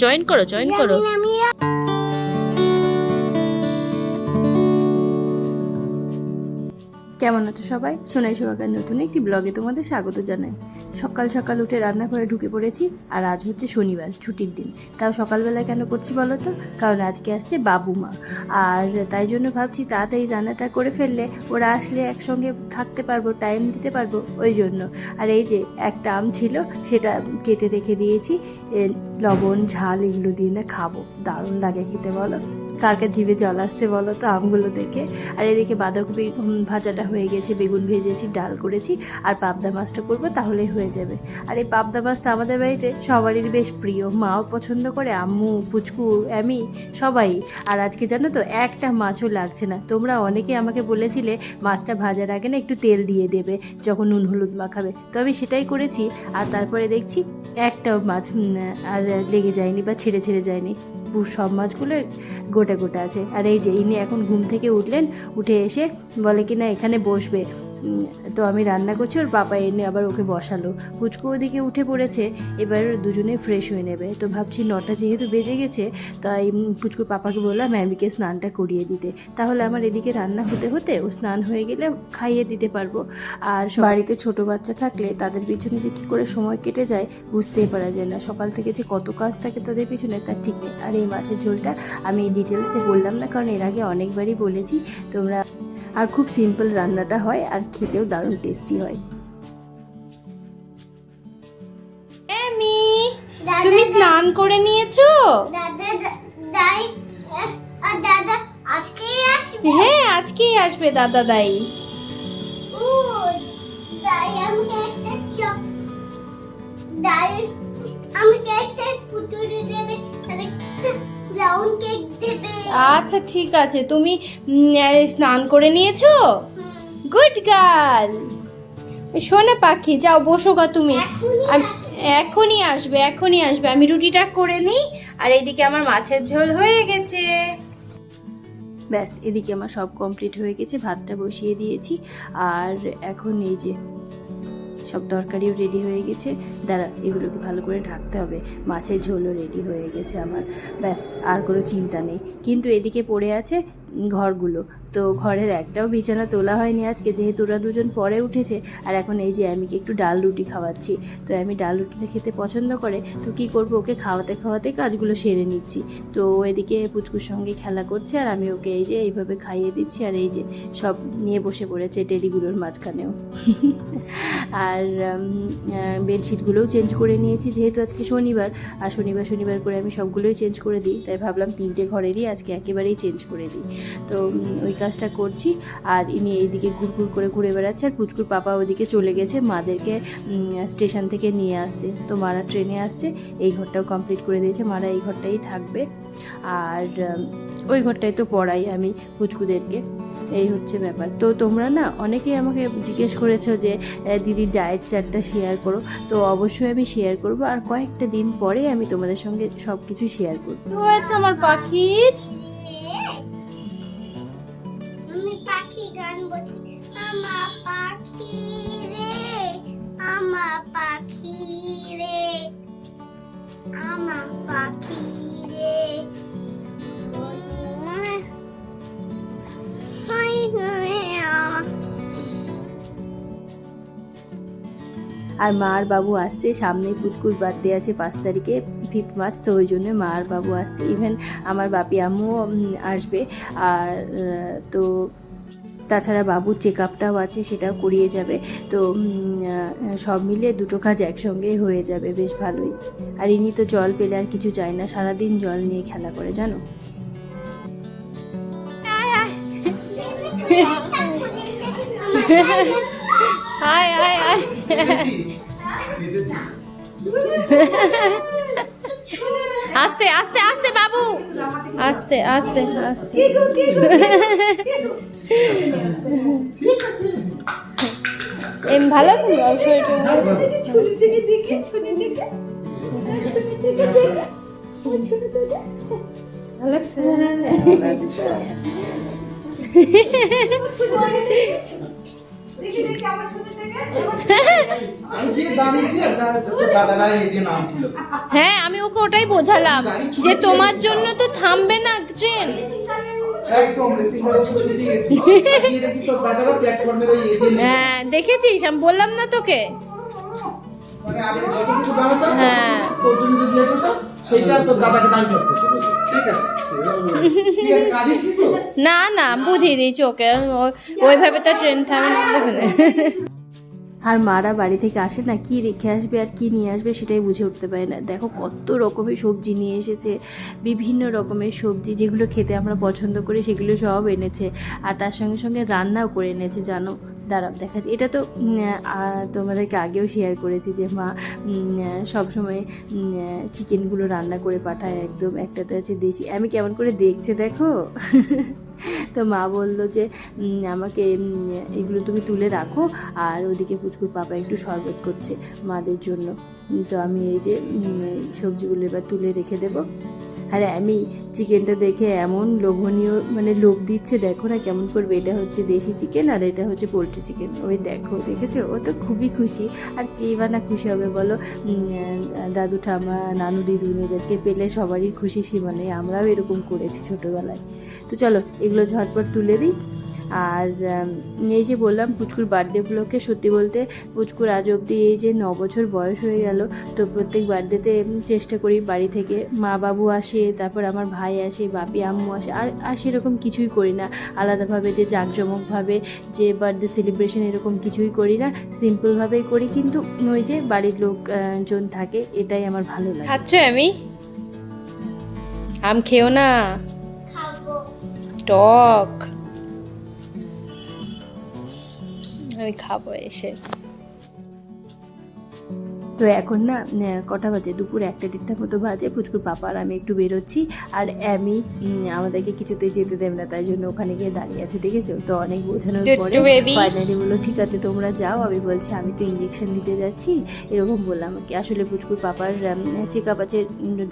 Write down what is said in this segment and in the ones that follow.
Join করো join করো কেমন আছো সবাই? সোনাই সোহাগার নতুন একটি ব্লগে তোমাদের স্বাগত জানাই। সকাল সকাল উঠে রান্না করে ঢুকে পড়েছি, আর আজ হচ্ছে শনিবার, ছুটির দিন। তাও সকালবেলায় কেন করছি বলো তো? কারণ আজকে আসছে বাবু মা। আর তাই জন্য ভাবছি তাড়াতাড়ি রান্নাটা করে ফেললে ওরা আসলে একসঙ্গে থাকতে পারব টাইম দিতে পারব, ওই জন্য। আর এই যে একটা আম ছিল, সেটা কেটে রেখে দিয়েছি। লবণ, ঝাল, এগুলো দিয়ে না খাব। দারুণ লাগে খেতে বলো। কার কার জিভে জল আসছে বলো তো আমগুলো দেখে? আর এদিকে বাঁধাকপি ভাজাটা হয়ে গেছে, বেগুন ভেজেছি, ডাল করেছি, আর পাবদা মাছটা করব তাহলেই হয়ে যাবে। আর এই পাবদা মাছটা আমাদের বাড়িতে সবারই বেশ প্রিয়, মাও পছন্দ করে, আম্মু, পুচকু আমি সবাই। আর আজকে জানো তো, একটা মাছও লাগছে না। তোমরা অনেকে আমাকে বলেছিলে, মাছটা ভাজার আগে না একটু তেল দিয়ে দেবে, যখন নুন হলুদ মাখাবে। তো আমি সেটাই করেছি, আর তারপরে দেখছি, একটাও মাছ আর লেগে যায়নি বা ছেড়ে ছেড়ে যায়নি। সব মাছগুলো গোটা গোটা আছে। আর এই যে ইনি এখন ঘুম থেকে উঠলেন, উঠে এসে বলে কি না এখানে বসবে। তো আমি রান্না করছি ওর বাবা এনে আবার ওকে বসালো। পুচকু ওদিকে উঠে পড়েছে এবার দুজনে ফ্রেশ হয়ে নেবে। তো ভাবছি নটা যেহেতু বেজে গেছে তাই উম, পুচকুর পাপাকে বললাম ম্যামিকে স্নানটা করিয়ে দিতে। তাহলে আমার এদিকে রান্না হতে হতে ও স্নান হয়ে গেলে খাইয়ে দিতে পারব। আর বাড়িতে ছোট বাচ্চা থাকলে তাদের পিছনে যে কী করে সময় কেটে যায় বুঝতেই পারা যায় না। সকাল থেকে যে কত কাজ থাকে তাদের পিছনে তার ঠিক নেই। আর এই মাছের ঝোলটা আমি ডিটেলসে বললাম না কারণ এর আগে অনেকবারই বলেছি তোমরা আর খুব সিম্পল রান্নাটা হয় আর খেতেও দারুণ টেস্টি হয়। এমি তুমি স্নান করে নিয়েছো? দাদা দাই আর দাদা আজকে আসবে? হ্যাঁ আজকেই আসবে দাদা দাই। ও দাই আমাকে একটা চপ দাই আমাকে একটা পুতুরি দেবে। ব্রাউন কেক দেবে। আচ্ছা ঠিক আছে। তুমি স্নান করে নিয়েছো? গুড গার্ল শোনা পাখি যাও বসো গা তুমি। এখনই আসবে। এখনই আসবে আমি রুটিটা করে নিই আর এইদিকে আমার মাছের ঝোল হয়ে গেছে। ব্যাস এদিকে আমার সব কমপ্লিট হয়ে গেছে। ভাতটা বসিয়ে দিয়েছি। আর এখন এই যে সব তরকারিও রেডি হয়ে গেছে। দাঁড়া, এগুলোকে ভালো করে ঢাকতে হবে। মাছের ঝোলও রেডি হয়ে গেছে আমার। ব্যাস, আর কোনো চিন্তা নেই। কিন্তু এদিকে পড়ে আছে ঘরগুলো। তো ঘরের একটাও বিছানা তোলা হয়নি আজকে যেহেতু ওরা দুজন পরে উঠেছে আর এখন এই যে আমিকে একটু ডাল রুটি খাওয়াচ্ছি তো আমি ডাল রুটিটা খেতে পছন্দ করে তো কি করব ওকে খাওয়াতে খাওয়াতে কাজগুলো সেরে নিচ্ছি। তো এদিকে পুচকুর সঙ্গে খেলা করছে আর আমি ওকে এই যে এইভাবে খাইয়ে দিচ্ছি আর এই যে সব নিয়ে বসে পড়েছে টেডিগুলোর মাঝখানেও। আর বেডশিটগুলোও চেঞ্জ করে নিয়েছি যেহেতু আজকে শনিবার আর শনিবার শনিবার করে আমি সবগুলোই চেঞ্জ করে দিই তাই ভাবলাম তিনটে ঘরেরই আজকে একেবারেই চেঞ্জ করে দিই। তো ওই কাজটা করছি। আর ইনি এইদিকে ঘুরঘুর করে ঘুরে বেড়াচ্ছে আর পুচকুর পাপা ওদিকে চলে গেছে মাদেরকে স্টেশন থেকে নিয়ে আসতে। তো মারা ট্রেনে আসছে, এই ঘরটাও কমপ্লিট করে দিয়েছে। মারা এই ঘরটাই থাকবে। আর ওই ঘরটায় তো পড়াই আমি পুচকুদেরকে। এই হচ্ছে ব্যাপার। তো তোমরা না অনেকেই আমাকে জিজ্ঞেস করেছ যে দিদির ডায়েট চার্টটা শেয়ার করো। তো অবশ্যই আমি শেয়ার করব। আর কয়েকটা দিন পরে আমি তোমাদের সঙ্গে সব কিছু শেয়ার করব। হয়েছে আমার পাখির? গান বলছি পাখি রে পাখি রে পাখি রে। আর মা আর বাবু আসছে, সামনে পুচকুর বার্থডে আছে পাঁচ তারিখে ফিফথ মার্চ তো ওই জন্য মা আর বাবু আসছে। ইভেন আমার বাপি আম্মুও আসবে। আর তো তাছাড়া বাবুর চেক আপটাও আছে সেটাও করিয়ে যাবে। তো সব মিলে দুটো কাজ একসঙ্গেই হয়ে যাবে, বেশ ভালোই। আর ইনি তো জল পেলে আর কিছু চায় না, সারাদিন জল নিয়ে খেলা করে, জানো? খেতেছিস আস্তে আস্তে আস্তে, বাবু। আস্তে আস্তে আস্তে। এম ভালো আছেন? ভালো ছিল হ্যাঁ আমি ওকে ওটাই বোঝালাম যে তোমার জন্য তো থামবে না ট্রেন। একদম তো দাদারা। হ্যাঁ দেখেছিস আমি বললাম না তোকে মানে হ্যাঁ। তোর জন্য যে লেট সেইটা তোর দাদাকে দাঁড়িয়ে থাকতে ঠিক আছে ঠিক আছে কাঁদিস নি না বুঝিয়ে দিয়েছি ওকে ও- ওইভাবে তো ট্রেন থামে নে। আর মারা বাড়ি থেকে আসে না, কি রেখে আসবে আর কি নিয়ে আসবে সেটাই বুঝে উঠতে পারে না। দেখো কত রকমের সবজি নিয়ে এসেছে, বিভিন্ন রকমের সবজি যেগুলো খেতে আমরা পছন্দ করি সেগুলো সব এনেছে। আর তার সঙ্গে সঙ্গে রান্নাও করে এনেছে, জানো? দাঁড়াও, দেখাচ্ছি। এটা তো তোমাদেরকে আগেও শেয়ার করেছি যে মা সব সময় চিকেনগুলো রান্না করে পাঠায় একদম, একটাতে আছে দেশি। আমি কেমন করে দেখছে দেখো? তো মা বলল যে আমাকে এগুলো তুমি তুলে রাখো, আর ওদিকে পুচকুর পাপা একটু শরবত করছে মাদের জন্য। তো আমি এই যে সবজিগুলো এবার তুলে রেখে দেবো। আরে আমি চিকেনটা দেখে এমন লোভনীয় মানে লোভ দিচ্ছে, দেখো না কেমন করবে। এটা হচ্ছে দেশি চিকেন আর এটা হচ্ছে পোলট্রি চিকেন ওই দেখো, দেখেছ? ও তো খুবই খুশি। আর কে বা না খুশি হবে বলো? দাদু ঠামা নানু দিদু, এদেরকে পেলে সবারই খুশি সীমা আমরাও এরকম করেছি ছোটোবেলায়। তো চলো, এগুলো ঝটপট তুলে দিই। আর এই যে বললাম পুচকুর বার্থডে উপলক্ষে সত্যি বলতে পুচকুর আজ অবধি এই যে ন বছর বয়স হয়ে গেল তো প্রত্যেক বার্থডেতে চেষ্টা করি বাড়ি থেকে। মা বাবু আসে তারপর আমার ভাই আসে বাপি আম্মু আসে আর আর সেরকম কিছুই করি না। আলাদাভাবে যে জাঁকজমকভাবে যে বার্থডে সেলিব্রেশন এরকম কিছুই করি না সিম্পলভাবেই করি কিন্তু ওই যে বাড়ির লোকজন থাকে এটাই আমার ভালো লাগে। খাচ্ছ আমি? আম খেও না? খাব। টক। আমি খাব এসে। তো এখন না কটা বাজে? দুপুর একটা দেড়টার মতো বাজে পুচকুর পাপা আর আমি একটু বেরোচ্ছি। আর আমি আমাদেরকে কিছুতেই যেতে দেবে না তাই জন্য ওখানে গিয়ে দাঁড়িয়ে আছে দেখেছ? তো অনেক বোঝানোর পরে। ফাইনালি বলল ঠিক আছে তোমরা যাও। আমি বলছি আমি তো ইঞ্জেকশন দিতে যাচ্ছি। এরকম বললাম কি। আসলে পুচকুর পাপার চেক আপ আছে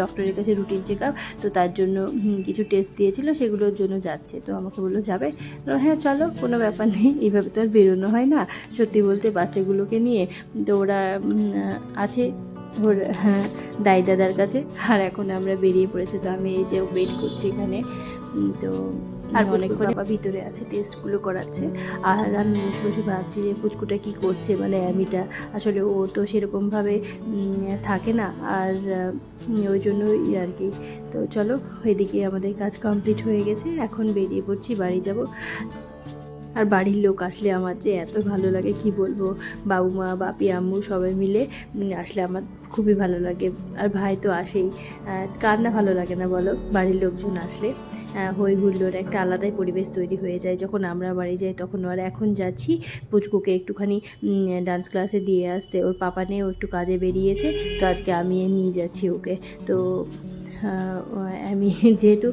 ডক্টরের কাছে রুটিন চেক আপ তো তার জন্য কিছু টেস্ট দিয়েছিল সেগুলোর জন্য যাচ্ছে। তো আমাকে বলল যাবে? হ্যাঁ চলো কোনো ব্যাপার নেই। এইভাবে তো আর বেরোনো হয় না। সত্যি বলতে বাচ্চাগুলোকে নিয়ে তো ওরা আছে ওর হ্যাঁ, দাই দাদার কাছে। আর এখন আমরা বেরিয়ে পড়েছি তো আমি এই যে ওয়েট করছি এখানে। তো আর অনেকক্ষণ বাবা ভিতরে আছে টেস্টগুলো করাচ্ছে। আর আমি বসে বসে ভাবছি যে পুচকুটা কী করছে মানে আমিটা আসলে ও তো সেরকমভাবে থাকে না। আর ওই জন্যই আর কি। তো চলো এদিকে আমাদের কাজ কমপ্লিট হয়ে গেছে। এখন বেরিয়ে পড়ছি বাড়ি যাব। আর বাড়ির লোক আসলে আমার যে এত ভালো লাগে, কি বলব? বাবু মা বাপি, আম্মু সবাই মিলে আসলে আমার খুবই ভালো লাগে। আর ভাই তো আসেই। কার না ভালো লাগে না বলো? বাড়ির লোকজন আসলে হই হুল্লোর একটা আলাদাই পরিবেশ তৈরি হয়ে যায়। যখন আমরা বাড়ি যাই তখন আর এখন যাচ্ছি, পুচকুকে একটুখানি ডান্স ক্লাসে দিয়ে আসতে। ওর পাপা নিয়েও একটু কাজে বেরিয়েছে। তো আজকে আমি নিয়ে যাচ্ছি ওকে। তো আমি যেহেতু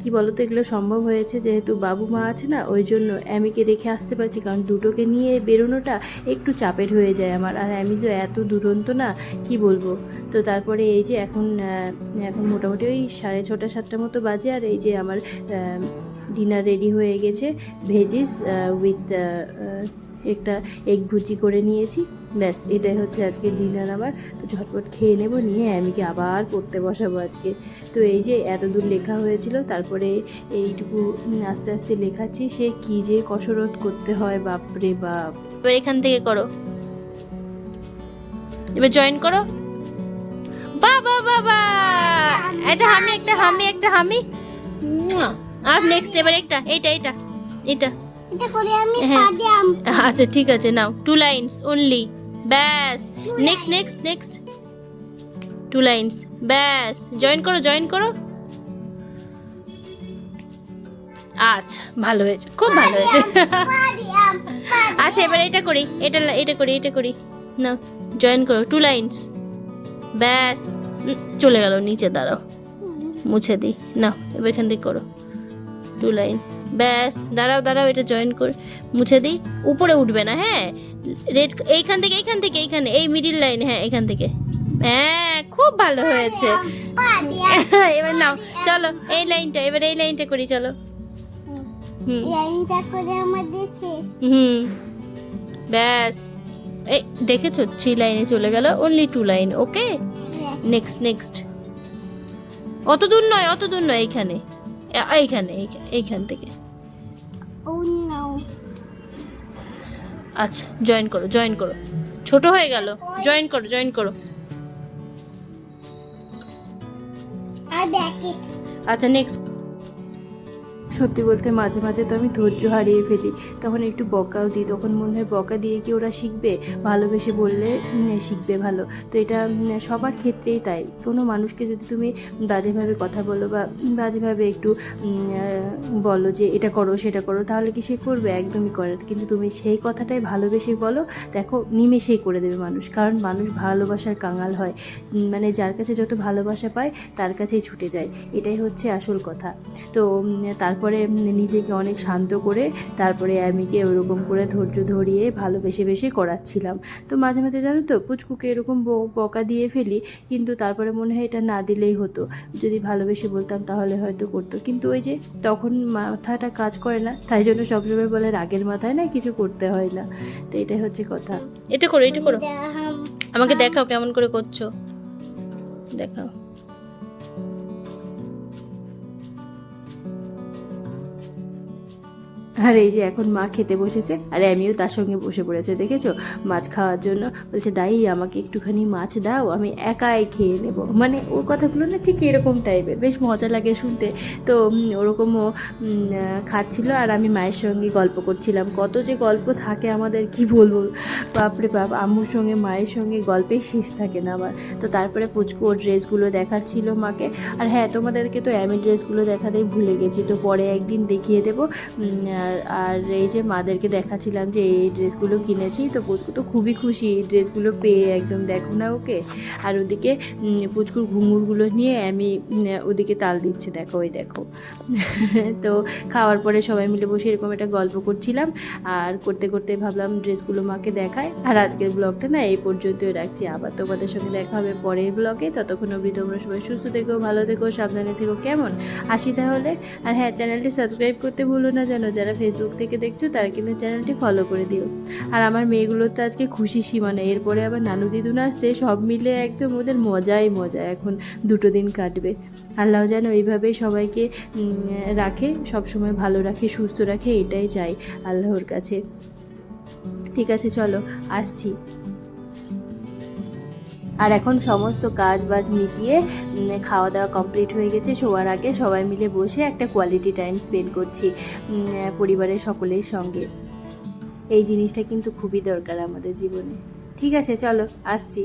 কি বলতো, এগুলো সম্ভব হয়েছে যেহেতু বাবু মা আছে না, ওই জন্য অ্যামিকে রেখে আসতে পারছি, কারণ দুটোকে নিয়ে বেরোনোটা একটু চাপের হয়ে যায় আমার। আর অ্যামি তো এত দুরন্ত না, কি বলব? তো তারপরে এই যে এখন এখন মোটামুটি ওই সাড়ে ছটা, সাতটা মতো বাজে, আর এই যে আমার ডিনার রেডি হয়ে গেছে ভেজিস উইথ একটা এগ ভুজি করে নিয়েছি। ব্যাস এটাই হচ্ছে আজকে ডিনার আমার। তো ঝটপট খেয়ে নেব নিয়ে আমি কি আবার পড়তে বসাবো আজকে? তো এই যে এত দূর লেখা হয়েছিল তারপরে এইটুকু আস্তে আস্তে লেখাচ্ছি সে কি যে কসরত করতে হয় বাপরে বাপ। এবার এখান থেকে করো। এবার জয়েন করো। বাবা বাবা একটা হামি একটা হামি একটা হামি। আর নেক্সট এবার একটা এইটা এইটা এটা এটা করে আমি হ্যাঁ। পাদে আচ্ছা ঠিক আছে নাও। টু লাইনস অনলি ব্যাস। Next next next two lines ব্যাস। জয়েন করো জয়েন করো। আচ্ছা ভালো হয়েছে। খুব ভালো হয়েছে। আচ্ছা এবার এটা করি। এটা এটা করি এটা করি। না জয়েন করো। টু লাইনস ব্যাস। চলে গেল, নিচে দাঁড়াও। মুছে দিই। না এবার এখান থেকে করো। টু লাইন ব্যাস দাঁড়াও দাঁড়াও এটা জয়েন করে মুছে দিই। উপরে উঠবে না হ্যাঁ? রেড এইখান থেকে এইখান থেকে এইখানে এই মিডিল লাইন হ্যাঁ এখান থেকে। হ্যাঁ খুব ভালো হয়েছে। এবার নাও চলো এই লাইনটা এবার এই লাইনটা করি চলো। হুম। লাইনটা করে আমাদের শেষ। হুম। ব্যাস। এই দেখেছ থ্রি লাইনে চলে গেল only two line okay next next অত দূর নয় অত দূর নয় এইখানে। এ- এইখানে এইখা- এইখান থেকে। আচ্ছা জয়েন করো জয়েন করো। ছোট হয়ে গেল জয়েন করো জয়েন করো। আচ্ছা নেক্সট সত্যি বলতে মাঝে মাঝে তো আমি ধৈর্য হারিয়ে ফেলি। তখন একটু বকাও দিই। তখন মনে হয় বকা দিয়ে কি ওরা শিখবে? ভালোবেসে বললে শিখবে ভালো। তো এটা সবার ক্ষেত্রেই তাই। কোনো মানুষকে যদি তুমি বাজেভাবে কথা বলো বা বাজেভাবে একটু বলো যে এটা করো সেটা করো তাহলে কি সে করবে? একদমই করে কিন্তু তুমি সেই কথাটাই ভালোবেসে বলো দেখো নিমেষেই করে দেবে মানুষ। কারণ মানুষ ভালোবাসার কাঙাল হয়। মানে যার কাছে যত ভালোবাসা পায় তার কাছেই ছুটে যায়। এটাই হচ্ছে আসল কথা। তো উম, তারপরে নিজেকে অনেক শান্ত করে তারপরে আমিকে ওরকম করে ধৈর্য ধরিয়ে ভালোবেসে বেশে করাচ্ছিলাম। তো মাঝে মাঝে জানো তো পুচকুকে এরকম বকা দিয়ে ফেলি কিন্তু তারপরে মনে হয় এটা না দিলেই হতো। যদি ভালোবেসে বলতাম তাহলে হয়তো করতো। কিন্তু ওই যে তখন মাথাটা কাজ করে না তাই জন্য সবসময় বলে রাগের মাথায় না কিছু করতে হয় না। তো এটাই হচ্ছে কথা। এটা করো এটা করো। আমাকে দেখাও কেমন করে করছ। দেখাও। আর এই যে এখন মা খেতে বসেছে, আর আমিও তার সঙ্গে বসে পড়েছে, দেখেছ? মাছ খাওয়ার জন্য। বলছে দাই আমাকে একটুখানি মাছ দাও, আমি একাই খেয়ে নেব। মানে ওর কথাগুলো না ঠিক এরকম টাইপের বেশ মজা লাগে শুনতে। তো ওরকমও খাচ্ছিল, আর আমি মায়ের সঙ্গে গল্প করছিলাম। কত যে গল্প থাকে আমাদের, কি বলব? বাপরে বাপ, আম্মুর সঙ্গে, মায়ের সঙ্গে গল্পে শেষ থাকে না আমার তো তারপরে পুচকু ওর ড্রেসগুলো দেখাচ্ছিল মাকে। আর হ্যাঁ তোমাদেরকে তো অ্যামি ড্রেসগুলো দেখাতেই ভুলে গেছি। তো পরে একদিন দেখিয়ে দেবো। আর- এই যে মাদেরকে দেখাচ্ছিলাম যে এই ড্রেসগুলো কিনেছি, তো পুচকু তো খুবই খুশি এই ড্রেসগুলো পেয়ে একদম দেখো না ওকে। আর ওদিকে পুচকুর ঘুঙুরগুলো নিয়ে আমি ওদিকে তাল দিচ্ছে, দেখো, ওই দেখো। তো খাওয়ার পরে সবাই মিলে বসে এরকম একটা গল্প করছিলাম, আর করতে করতে ভাবলাম ড্রেসগুলো মাকে দেখায় আর আজকের ব্লগটা না এই পর্যন্তই রাখছি। আবার তোমাদের সঙ্গে দেখা হবে পরের ব্লগে। ততক্ষণ অবধি তোমরা সবাই সুস্থ থেকো, ভালো থেকো, সাবধানে থেকো, কেমন? আসি তাহলে। আর হ্যাঁ চ্যানেলটি সাবস্ক্রাইব করতে ভুলো না যেন, যারা ফেসবুক থেকে দেখছ, তারা কিন্তু চ্যানেলটি ফলো করে দিও। আর আমার মেয়েগুলো তো আজকে খুশি সীমানা এরপরে আবার নানু দিদুন আসছে, সব মিলে একদম ওদের মজাই মজা এখন দুটো দিন কাটবে। আল্লাহ যেন এইভাবেই সবাইকে রাখে, সবসময় ভালো রাখে, সুস্থ রাখে, এটাই চাই আল্লাহর কাছে। ঠিক আছে, চলো, আসছি। আর এখন সমস্ত কাজ বাজ মিটিয়ে খাওয়া দাওয়া কমপ্লিট হয়ে গেছে, শোয়ার আগে সবাই মিলে বসে একটা কোয়ালিটি টাইম স্পেন্ড করছি পরিবারের সকলের সঙ্গে। এই জিনিসটা কিন্তু খুবই দরকার আমাদের জীবনে। ঠিক আছে, চলো, আসছি।